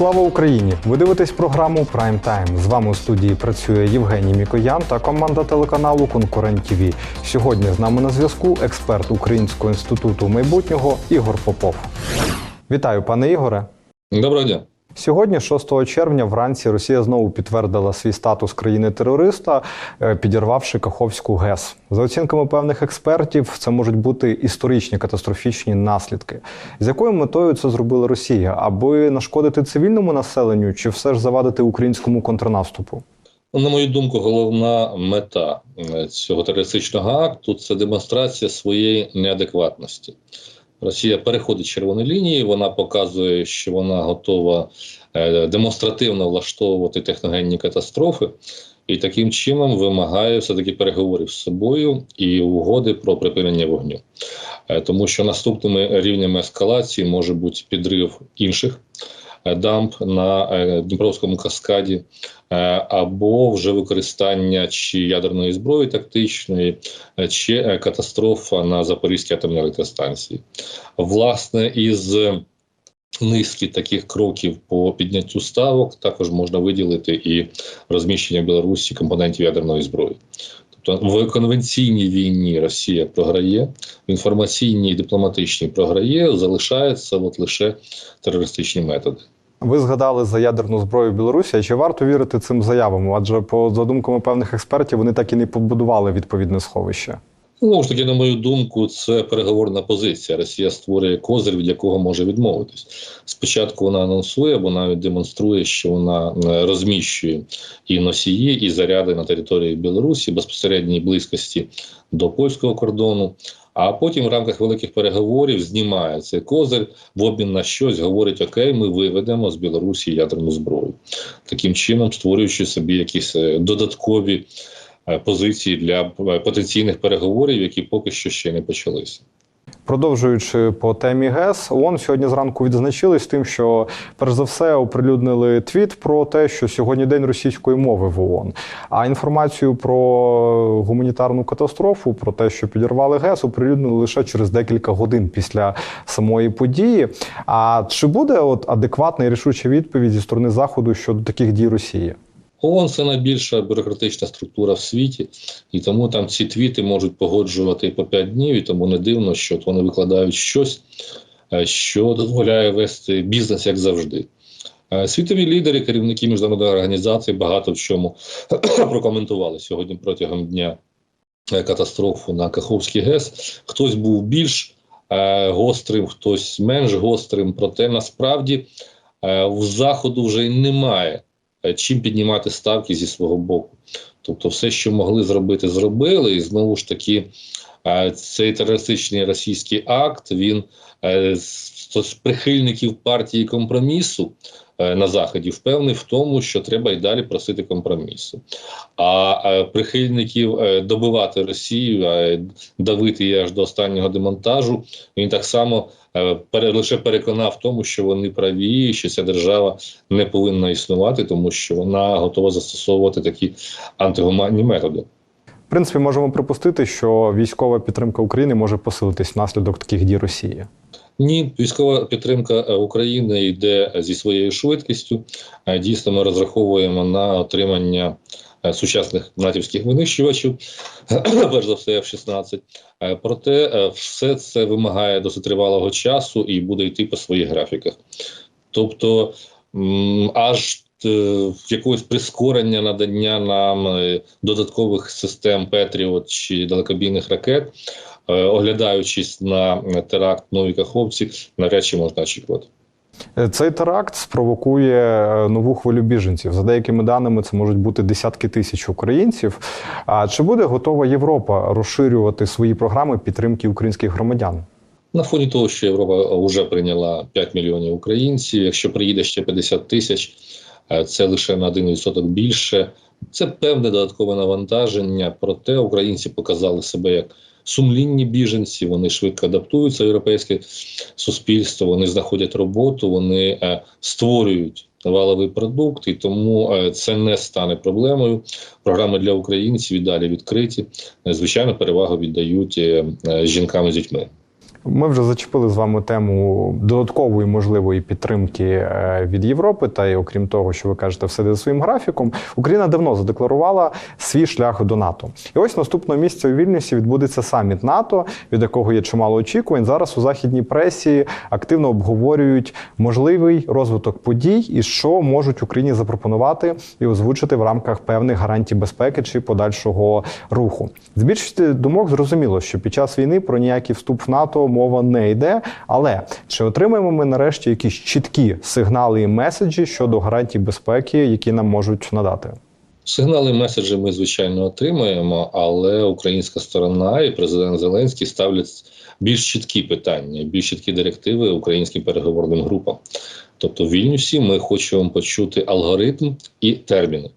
Слава Україні! Ви дивитесь програму Прайм Тайм. З вами у студії працює Євгеній Мікоян та команда телеканалу Конкурент ТВ. Сьогодні з нами на зв'язку експерт Українського інституту майбутнього Ігор Попов. Вітаю, пане Ігоре. Доброго дня. Сьогодні, 6 червня, вранці Росія знову підтвердила свій статус країни-терориста, е, підірвавши Каховську ГЕС. За оцінками певних експертів, це можуть бути історичні катастрофічні наслідки. З якою метою це зробила Росія? Аби нашкодити цивільному населенню, чи все ж завадити українському контрнаступу? Ну, На мою думку, головна мета е, цього терористичного акту це демонстрація своєї неадекватності. Росія переходить червоні лінії, вона показує, що вона готова е, демонстративно влаштовувати техногенні катастрофи, і таким чином вимагає все-таки переговорів з собою і угоди про припинення вогню. Е, Тому що наступними рівнями ескалації може бути підрив інших е, дамб на Дніпровському каскаді, або вже використання чи ядерної зброї тактичної, е, чи е, катастрофа на Запорізькій атомній електростанції. Власне, із низки таких кроків по підняттю ставок також можна виділити і розміщення в Білорусі компонентів ядерної зброї. Тобто в конвенційній війні Росія програє, в інформаційній і дипломатичній програє, залишаються от лише терористичні методи. Ви згадали за ядерну зброю Білорусі. Чи варто вірити цим заявам? Адже, по задумками певних експертів, вони так і не побудували відповідне сховище. Знову ж таки, на мою думку, це переговорна позиція. Росія створює козир, від якого може відмовитись. Спочатку вона анонсує, або навіть демонструє, що вона е, розміщує і носії, і заряди на території Білорусі безпосередній близькості до польського кордону. А потім в рамках великих переговорів знімає цей козир в обмін на щось, говорить: Окей, ми виведемо з Білорусі ядерну зброю, таким чином створюючи собі якісь е, додаткові е, позиції для е, потенційних переговорів, які поки що ще не почалися. Продовжуючи по темі ГЕС, ООН сьогодні зранку відзначились тим, що перш за все оприлюднили твіт про те, що сьогодні день російської мови в ООН. А інформацію про гуманітарну катастрофу, про те, що підірвали ГЕС, оприлюднили лише через декілька годин після самої події. А чи буде от адекватна і рішуча відповідь зі сторони заходу щодо таких дій Росії? ООН це найбільша бюрократична структура в світі, і тому там ці твіти можуть погоджувати по 5 днів, і тому не дивно, що вони викладають щось, е, що дозволяє вести бізнес як завжди. Е, Світові лідери, керівники міжнародних організацій багато в чому прокоментували сьогодні протягом дня е, катастрофу на Каховський ГЕС. Хтось був більш гострим, хтось менш гострим. Проте насправді в заходу вже немає чим піднімати ставки зі свого боку. Тобто, все, що могли зробити, зробили, і знову ж таки, е, цей терористичний російський акт він е, прихильників партії компромісу е, на заході впевнений в тому, що треба й далі просити компромісу. А е, прихильників е, добивати Росію, е, давити її аж до останнього демонтажу, він так само е, лише переконав в тому, що вони праві, що ця держава не повинна існувати, тому що вона готова застосовувати такі антигуманні методи. Принципі, можемо припустити, що військова підтримка України може посилитись внаслідок таких дій Росії. Ні, військова підтримка е, України йде зі своєю швидкістю. Е, Дійсно, ми розраховуємо на отримання е, сучасних натівських винищувачів, перш за все, F-16. Е, Проте е, все це вимагає досить тривалого часу і буде йти по своїх графіках. Тобто, аж е, якогось прискорення надання нам е, додаткових систем Петріот чи далекобійних ракет, е, оглядаючись на е, теракт в Новій Каховці, навряд чи можна очікувати. Е, Цей теракт спровокує е, нову хвилю біженців. За деякими даними, це можуть бути десятки тисяч українців. А чи буде готова Європа розширювати свої програми підтримки українських громадян? На фоні того, що Європа вже прийняла 5 мільйонів українців, якщо приїде ще 50 тисяч, е, це лише на 1% більше. Це певне додаткове навантаження. Проте українці показали себе як сумлінні біженці. Вони швидко адаптуються в європейське суспільство. Вони знаходять роботу, вони е, створюють валовий продукт, і тому е, це не стане проблемою. Програми для українців і далі відкриті. Е, Звичайно, перевагу віддають жінкам з дітьми. Ми вже зачепили з вами тему додаткової можливої підтримки е, від Європи. Та й окрім того, що ви кажете, все за своїм графіком. Україна давно задекларувала свій шлях до НАТО. І ось наступного місяця у Вільнюсі відбудеться саміт НАТО, від якого є чимало очікувань. Зараз у західній пресі активно обговорюють можливий розвиток подій і що можуть Україні запропонувати і озвучити в рамках певних гарантій безпеки чи подальшого руху. З більшості думок зрозуміло, що під час війни про ніякий вступ в НАТО мова не йде. Але чи отримаємо ми нарешті якісь чіткі сигнали і меседжі щодо гарантій безпеки, які нам можуть надати? Сигнали меседжі ми звичайно отримаємо, але українська сторона і президент Зеленський ставлять більш чіткі питання, більш чіткі директиви українським переговорним групам. Тобто, в Вільнюсі ми хочемо почути алгоритм і терміни.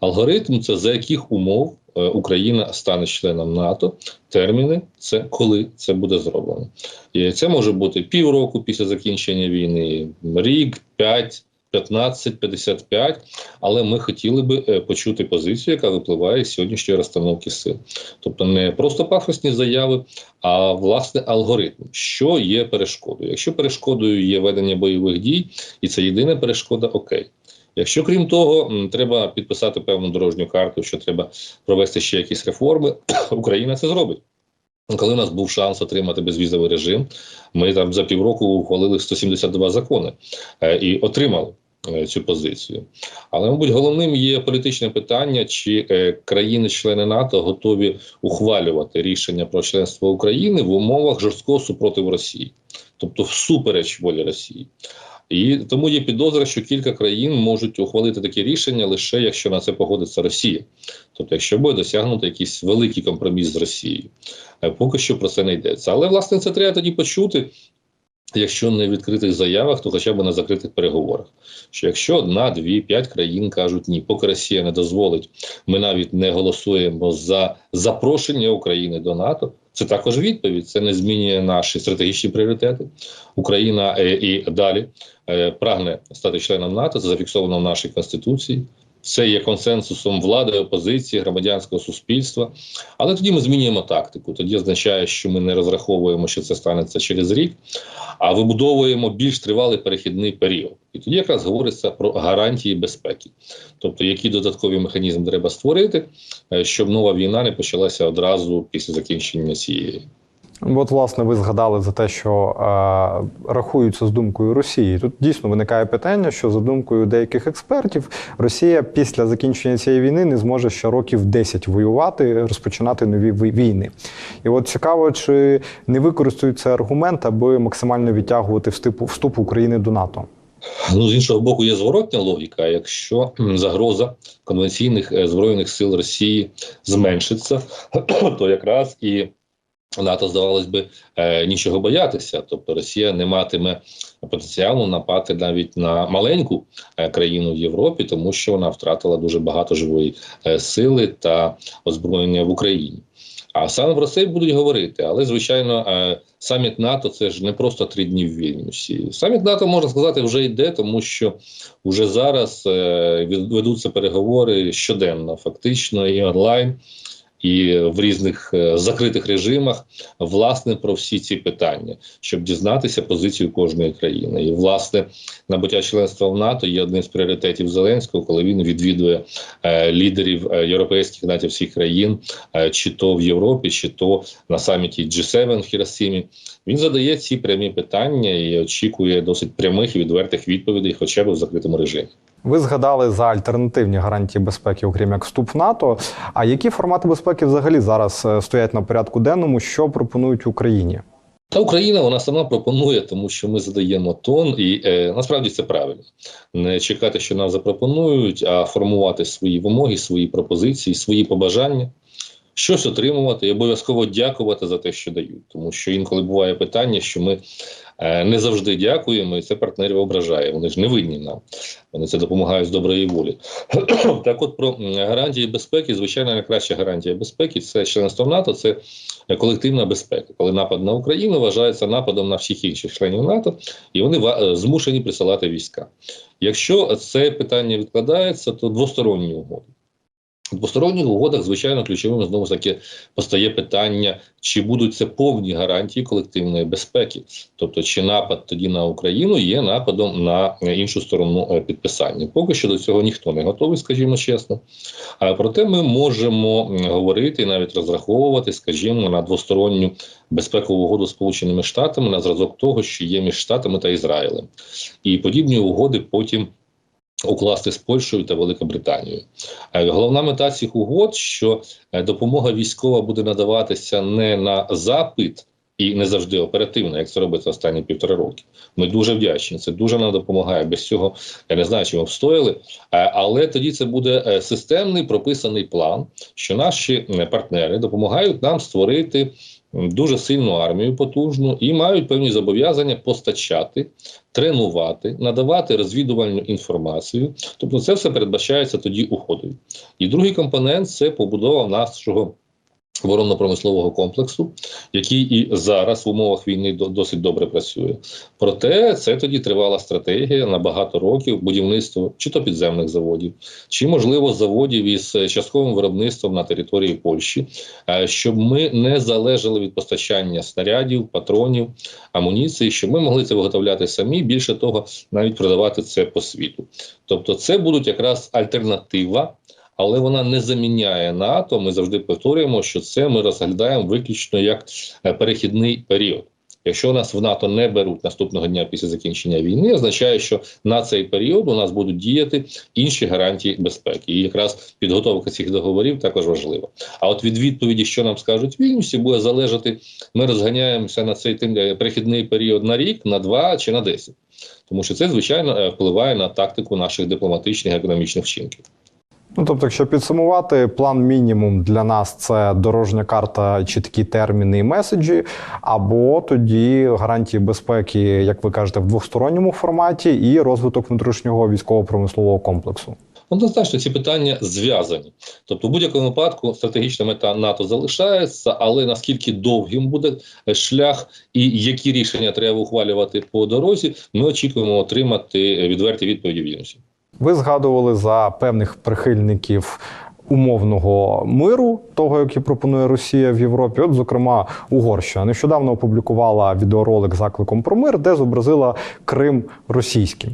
Алгоритм це за яких умов Україна стане членом НАТО. Терміни це коли це буде зроблено. І це може бути півроку після закінчення війни, рік, п'ять. 15, 55, але ми хотіли би е, почути позицію, яка випливає з сьогоднішньої розстановки сил. Тобто не просто пафосні заяви, а власне алгоритм, що є перешкодою. Якщо перешкодою є ведення бойових дій, і це єдина перешкода, окей. Якщо крім того, треба підписати певну дорожню карту, що треба провести ще якісь реформи, Україна це зробить. Коли у нас був шанс отримати безвізовий режим, ми там за півроку ухвалили 172 закони е, і отримали е, цю позицію. Але, мабуть, головним є політичне питання, чи е, країни-члени НАТО готові ухвалювати рішення про членство України в умовах жорсткого супротиву Росії, тобто всупереч волі Росії. І тому є підозра, що кілька країн можуть ухвалити такі рішення лише якщо на це погодиться Росія, тобто, якщо буде досягнути якийсь великий компроміс з Росією. Е, Поки що про це не йдеться. Але власне це треба тоді почути. Якщо не в відкритих заявах, то хоча б на закритих переговорах. Що якщо одна, дві, п'ять країн кажуть ні, поки Росія не дозволить, ми навіть не голосуємо за запрошення України до НАТО. Це також відповідь. Це не змінює наші стратегічні пріоритети. Україна е, і далі е, прагне стати членом НАТО. Це зафіксовано в нашій конституції. Це є консенсусом влади, опозиції, громадянського суспільства. Але тоді ми змінюємо тактику. Тоді означає, що ми не розраховуємо, що це станеться через рік, а вибудовуємо більш тривалий перехідний період. І тоді якраз говориться про гарантії безпеки, тобто які додаткові механізми треба створити, е, щоб нова війна не почалася одразу після закінчення цієї. От, власне, ви згадали за те, що е, рахуються з думкою Росії. Тут дійсно виникає питання, що за думкою деяких експертів Росія після закінчення цієї війни не зможе ще років 10 воювати, розпочинати нові війни. І от цікаво, чи не використають цей аргумент, аби максимально відтягувати вступ, вступ України до НАТО. Ну, з іншого боку, є зворотня логіка. Якщо загроза конвенційних е, збройних сил Росії зменшиться, то якраз і НАТО здавалось би е, нічого боятися. Тобто Росія не матиме потенціалу напати навіть на маленьку е, країну в Європі, тому що вона втратила дуже багато живої е, сили та озброєння в Україні. А саме про це будуть говорити. Але звичайно, саміт НАТО це ж не просто три дні в Вільнюсі. Саміт НАТО можна сказати вже йде, тому що вже зараз ведуться переговори щоденно, фактично і онлайн. І в різних е, закритих режимах власне про всі ці питання, щоб дізнатися позицію кожної країни. І власне набуття членства в НАТО є одним з пріоритетів Зеленського, коли він відвідує е, лідерів е, європейських НАТО всіх країн, чи то в Європі, чи то на саміті G7 в Хіросімі. Він задає ці прямі питання і очікує досить прямих і відвертих відповідей, хоча б в закритому режимі. Ви згадали за альтернативні гарантії безпеки, окрім як вступ в НАТО. А які формати безпеки взагалі зараз е, стоять на порядку денному? Що пропонують Україні? Та Україна вона сама пропонує, тому що ми задаємо тон, і е, насправді це правильно. Не чекати, що нам запропонують, а формувати свої вимоги, свої пропозиції, свої побажання, щось отримувати і обов'язково дякувати за те, що дають. Тому що інколи буває питання, що ми не завжди дякуємо, і це партнерів ображає. Вони ж не винні нам. Вони це допомагають з доброї волі. так, от про гарантії безпеки, звичайно, найкраща гарантія безпеки це членство НАТО, це колективна безпека, коли напад на Україну вважається нападом на всіх інших членів НАТО, і вони е, змушені присилати війська. Якщо це питання відкладається, то двосторонні угоди. В двосторонніх угодах, звичайно, ключовим знову ж таки постає питання, чи будуть це повні гарантії колективної безпеки, тобто чи напад тоді на Україну є нападом на іншу сторону е, підписання. Поки що до цього ніхто не готовий, скажімо чесно. А проте ми можемо говорити і навіть розраховувати, скажімо, на двосторонню безпекову угоду з Сполученими Штатами на зразок того, що є між Штатами та Ізраїлем, і подібні угоди потім. Укласти з Польщею та Великобританією. Е, Головна мета цих угод, що е, допомога військова буде надаватися не на запит і не завжди оперативно, як це робиться останні півтора роки. Ми дуже вдячні. Це дуже нам допомагає. Без цього я не знаю, чи ми встояли. Е, Але тоді це буде системний прописаний план, що наші партнери допомагають нам створити дуже сильну армію потужну і мають певні зобов'язання постачати, тренувати, надавати розвідувальну інформацію. Тобто, це все передбачається тоді уходою. І другий компонент це побудова нашого. Оборонно-промислового комплексу, який і зараз в умовах війни до- досить добре працює. Проте це тоді тривала стратегія на багато років будівництво чи то підземних заводів, чи можливо заводів із е, частковим виробництвом на території Польщі, е, щоб ми не залежали від постачання снарядів, патронів, амуніції, щоб ми могли це виготовляти самі. Більше того, навіть продавати це по світу. Тобто, це будуть якраз альтернатива. Але вона не заміняє НАТО. Ми завжди повторюємо, що це ми розглядаємо виключно як е, перехідний період. Якщо нас в НАТО не беруть наступного дня після закінчення війни, означає, що на цей період у нас будуть діяти інші гарантії безпеки. І якраз підготовка цих договорів також важлива. А от від відповіді, що нам скажуть Вільнюсі, буде залежати, ми розганяємося на цей е, перехідний період на рік, на два чи на десять. Тому що це звичайно е, впливає на тактику наших дипломатичних і економічних вчинків. Ну, тобто, якщо підсумувати, план мінімум для нас це дорожня карта, чіткі терміни і меседжі, або тоді гарантії безпеки, як ви кажете, в двосторонньому форматі, і розвиток внутрішнього військово-промислового комплексу. Однозначно, ці питання зв'язані. Тобто, в будь-якому випадку стратегічна мета НАТО залишається, але наскільки довгим буде е, шлях і які рішення треба ухвалювати по дорозі, ми очікуємо отримати відверті відповіді в Вільнюсі. Ви згадували за певних прихильників умовного миру, того, який пропонує Росія в Європі. От, зокрема, Угорщина нещодавно опублікувала відеоролик закликом про мир, де зобразила Крим російським.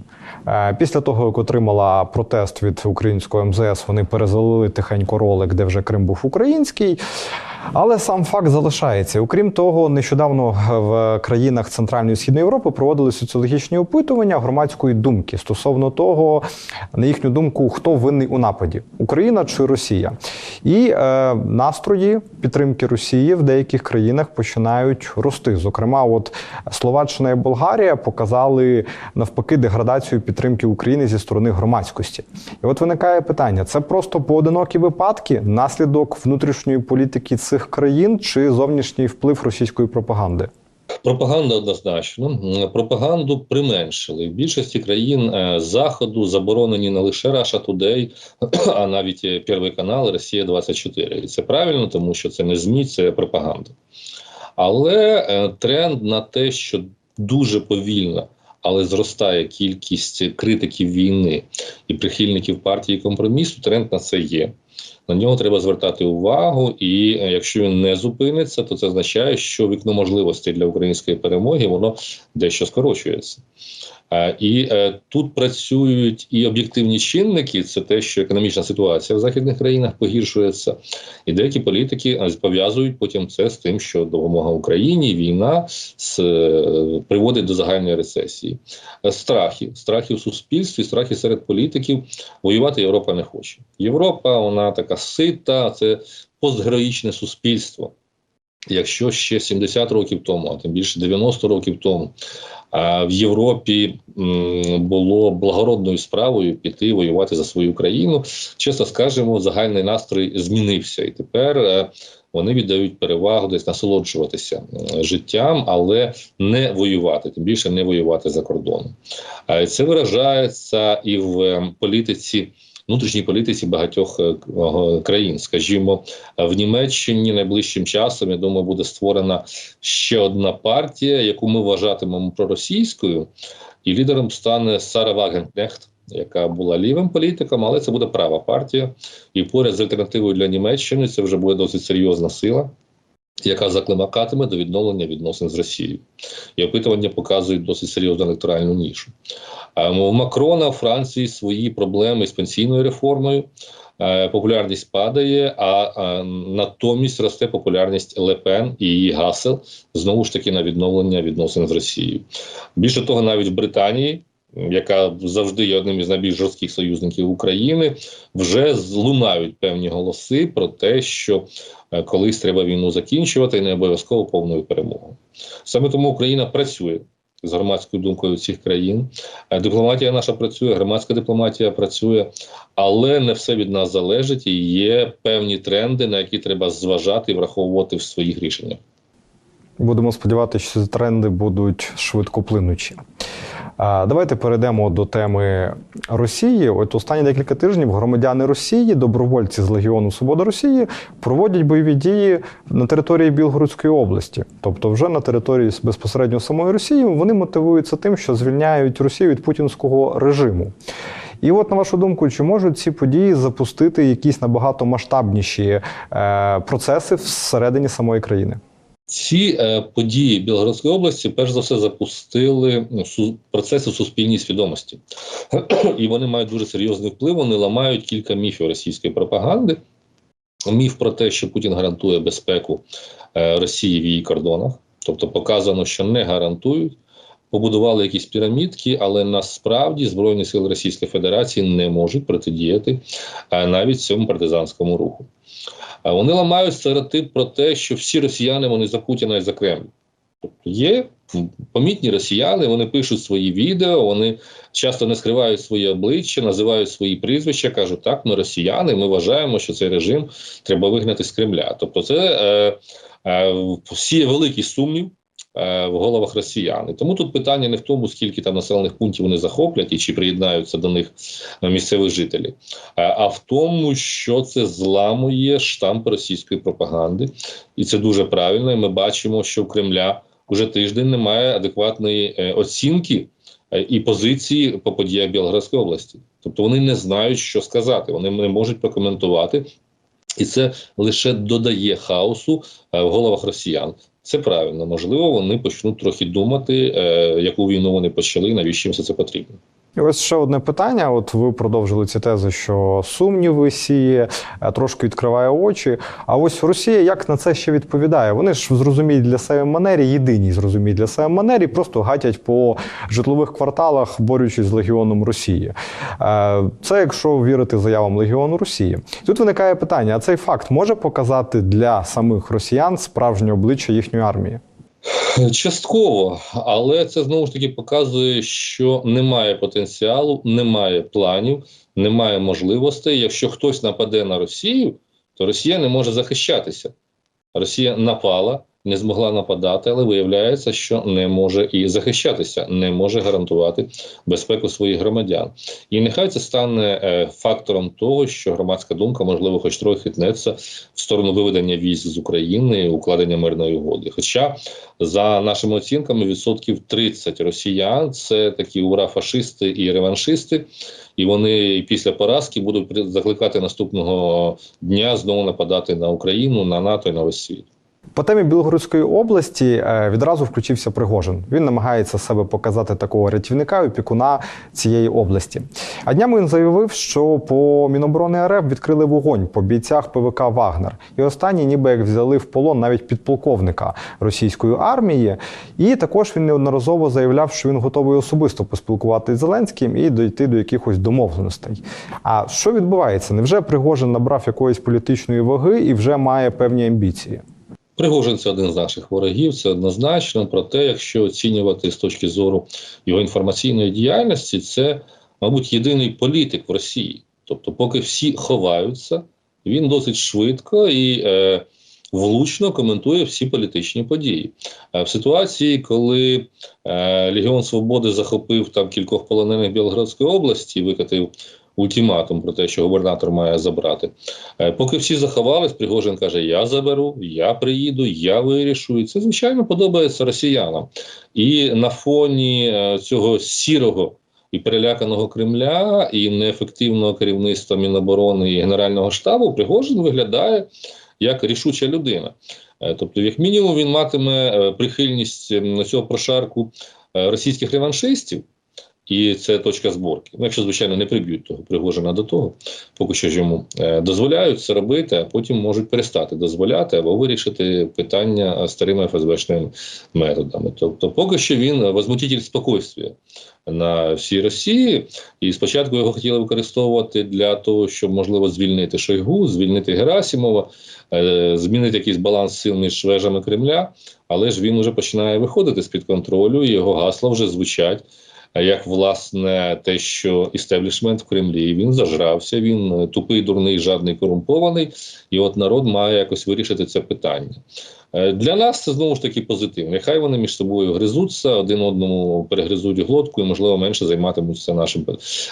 Е, Після того, як отримала протест від українського МЗС, вони перезалили тихенько ролик, де вже Крим був український. Але сам факт залишається. Окрім того, нещодавно в країнах Центральної і Східної Європи проводили соціологічні опитування громадської думки стосовно того, на їхню думку, хто винний у нападі Україна чи Росія. І е, настрої підтримки Росії в деяких країнах починають рости. Зокрема, от Словаччина і Болгарія показали навпаки деградацію підтримки України зі сторони громадськості. І от виникає питання: це просто поодинокі випадки, наслідок внутрішньої політики цих країн чи зовнішній вплив російської пропаганди? Пропаганда однозначно. Пропаганду применшили. В більшості країн е, Заходу заборонені не лише Russia Today, а навіть е, Перший канал Росія 24 І це правильно, тому що це не ЗМІ, це пропаганда. Але е, тренд на те, що дуже повільно, але зростає кількість критиків війни і прихильників партії компромісу, тренд на це є. На нього треба звертати увагу, і е, якщо він не зупиниться, то це означає, що вікно можливостей для української перемоги воно дещо скорочується. Е, І е, тут працюють і об'єктивні чинники, це те, що економічна ситуація в західних країнах погіршується, і деякі політики пов'язують потім це з тим, що допомога Україні, війна з, приводить до загальної рецесії. Страхи, страхи в суспільстві, страхи серед політиків. Воювати Європа не хоче. Європа, вона така сита, це постгероїчне суспільство. Якщо ще 70 років тому, а тим більше 90 років тому, в Європі було благородною справою піти воювати за свою країну, чесно скажемо, загальний настрой змінився, і тепер е, вони віддають перевагу десь насолоджуватися життям, але не воювати, тим більше не воювати за кордоном. Це виражається і в політиці. Внутрішній політиці багатьох е, країн, скажімо, в Німеччині найближчим часом, я думаю, буде створена ще одна партія, яку ми вважатимемо проросійською, і лідером стане Сара Вагенкнехт. яка була лівим політиком, але це буде права партія. І поряд з альтернативою для Німеччини це вже буде досить серйозна сила, яка закликатиме до відновлення відносин з Росією. І опитування показують досить серйозну електоральну нішу. У Макрона в Франції свої проблеми з пенсійною реформою. Е, Популярність падає, а натомість росте популярність Лепен і її гасел знову ж таки на відновлення відносин з Росією. Більше того, навіть в Британії, яка завжди є одним із найбільш жорстких союзників України, вже лунають певні голоси про те, що е, колись треба війну закінчувати, і не обов'язково повною перемогою. Саме тому Україна працює з громадською думкою цих країн. Е, Дипломатія наша працює, громадська дипломатія працює, але не все від нас залежить і є певні тренди, на які треба зважати і враховувати в своїх рішеннях. Будемо сподіватися, що ці тренди будуть швидкоплинучі. Давайте перейдемо до теми Росії. От останні декілька тижнів громадяни Росії, добровольці з Легіону Свобода Росії, проводять бойові дії на території Білгородської області, тобто вже на території безпосередньо самої Росії. Вони мотивуються тим, що звільняють Росію від путінського режиму. І от на вашу думку, чи можуть ці події запустити якісь набагато масштабніші е, процеси всередині самої країни? Ці е, події Білгородської області, перш за все, запустили ну, процеси суспільній свідомості, і вони мають дуже серйозний вплив. Вони ламають кілька міфів російської пропаганди. Міф про те, що Путін гарантує безпеку е, Росії в її кордонах, тобто показано, що не гарантують. Побудували якісь пірамідки, але насправді Збройні сили Російської Федерації не можуть протидіяти е, навіть цьому партизанському руху. Вони ламають стереотип про те, що всі росіяни вони за Путіна і за Кремль. Тобто є помітні росіяни, вони пишуть свої відео, вони часто не скривають своє обличчя, називають свої прізвища, кажуть, так, ми росіяни, ми вважаємо, що цей режим треба вигнати з Кремля. Тобто, це е, е, сіє великий сумнів. Е, В головах росіян. І тому тут питання не в тому, скільки там населених пунктів вони захоплять і чи приєднаються до них е, місцеві жителі, а- а в тому, що це зламує штамп російської пропаганди, і це дуже правильно. І ми бачимо, що в Кремля вже тиждень немає адекватної е, оцінки е, і позиції по подіях Білгородської області. Тобто вони не знають, що сказати, вони не можуть прокоментувати, і це лише додає хаосу е, в головах росіян. Це правильно, можливо, вони почнуть трохи думати, е, яку війну вони почали, навіщо їм все це потрібно. І ось ще одне питання. От ви продовжили ці тези, що сумніви сіє, е, трошки відкриває очі. А ось Росія як на це ще відповідає? Вони ж в зрозумілій для себе манері, єдиній зрозумілій для себе манері, просто гатять по житлових кварталах, борючись з легіоном Росії. Е, Це якщо вірити заявам Легіону Росії. Тут виникає питання: а цей факт може показати для самих росіян справжнє обличчя їхньої армії? Частково, але це знову ж таки показує, що немає потенціалу, немає планів, немає можливостей. Якщо хтось нападе на Росію, то Росія не може захищатися. Росія напала, не змогла нападати, але виявляється, що не може і захищатися, не може гарантувати безпеку своїх громадян. І нехай це стане е, фактором того, що громадська думка, можливо, хоч трохи хитнеться в сторону виведення військ з України, укладення мирної угоди. Хоча за нашими оцінками, відсотків 30 росіян це такі ура-фашисти і реваншисти, і вони після поразки будуть закликати наступного дня знову нападати на Україну, на НАТО і на весь світ. По темі Білгородської області е, відразу включився Пригожин. Він намагається себе показати такого рятівника опікуна цієї області. А днями він заявив, що по Міноборони РФ відкрили вогонь по бійцях ПВК Вагнер. І останні ніби як взяли в полон навіть підполковника російської армії. І також він неодноразово заявляв, що він готовий особисто поспілкуватися з Зеленським і дійти до якихось домовленостей. А що відбувається? Невже Пригожин набрав якоїсь політичної ваги і вже має певні амбіції? Пригожин це один з наших ворогів, це однозначно. Проте, якщо оцінювати з точки зору його інформаційної діяльності, це, мабуть, єдиний політик в Росії. Тобто, поки всі ховаються, він досить швидко і е, влучно коментує всі політичні події. Е, в ситуації, коли е, Легіон Свободи захопив там кількох полонених Білгородської області, викатив ультиматум про те, що губернатор має забрати. Е, Поки всі заховались, Пригожин каже: Я заберу, я приїду, я вирішу. І це звичайно подобається росіянам. І на фоні е, цього сірого і переляканого Кремля, і неефективного керівництва Міноборони і Генерального штабу Пригожин виглядає як рішуча людина. Е, Тобто, як мінімум, він матиме прихильність цього прошарку російських реваншистів, і це точка зборки. Ну, якщо, звичайно, не приб'ють того Пригожина до того, поки що ж йому е, дозволяють це робити, а потім можуть перестати дозволяти або вирішити питання старими ФСБшними методами. Тобто, поки що він возмутитель спокійствия на всій Росії, і спочатку його хотіли використовувати для того, щоб можливо звільнити Шойгу, звільнити Герасімова, е, змінити якийсь баланс сил між вежами Кремля, але ж він вже починає виходити з під контролю, і його гасла вже звучать. Як власне те, що істеблішмент в Кремлі він зажрався, він е, тупий, дурний, жадний, корумпований, і от народ має якось вирішити це питання. Е, Для нас це знову ж таки позитивно. Нехай вони між собою гризуться, один одному перегризуть глотку і, можливо, менше займатимуться нашим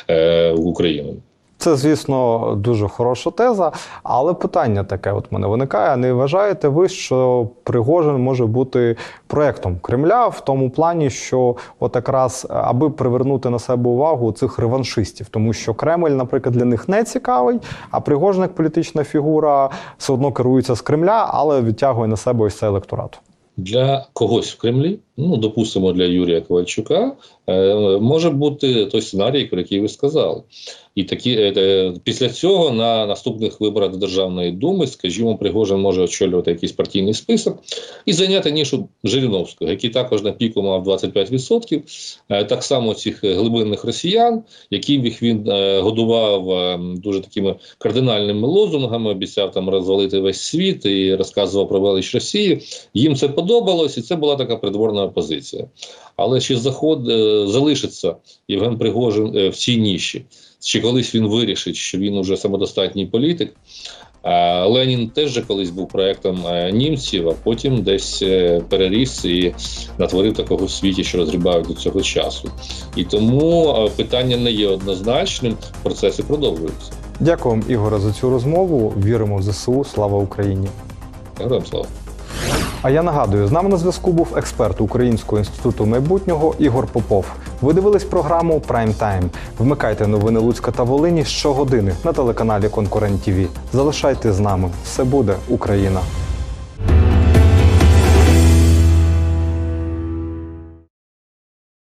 е, Україною. Це, звісно, дуже хороша теза, але питання таке от мене виникає: не вважаєте ви, що Пригожин може бути проектом Кремля в тому плані, що от якраз аби привернути на себе увагу цих реваншистів, тому що Кремль, наприклад, для них не цікавий, а Пригожин як політична фігура все одно керується з Кремля, але відтягує на себе ось цей електорат. Для когось в Кремлі, ну допустимо, для Юрія Ковальчука, е, може бути той сценарій, про який ви сказали. І такі е, е, після цього на наступних виборах до Державної думи, скажімо, Пригожин може очолювати якийсь партійний список і зайняти нішу Жириновського, який також на піку мав 25%. Е, Так само цих глибинних росіян, яких він годував дуже такими кардинальними лозунгами, обіцяв там розвалити весь світ і розказував про велич Росії. Їм це подобалось, і це була така придворна опозиція. Але чи заход е, залишиться Євген Пригожин е, в цій ніші? Чи колись він вирішить, що він уже самодостатній політик? Ленін теж же колись був проектом е, німців, а потім десь переріс і натворив такого в світі, що розгрібають до цього часу. І тому питання не є однозначним, процеси продовжуються. Дякую вам, Ігоре, за цю розмову. Віримо в ЗСУ. Слава Україні! Героям слава. А я нагадую, з нами на зв'язку був експерт Українського інституту майбутнього Ігор Попов. Ви дивились програму Прайм Тайм. Вмикайте новини Луцька та Волині щогодини на телеканалі Конкурент ТІВІ. Залишайтесь з нами. Все буде Україна.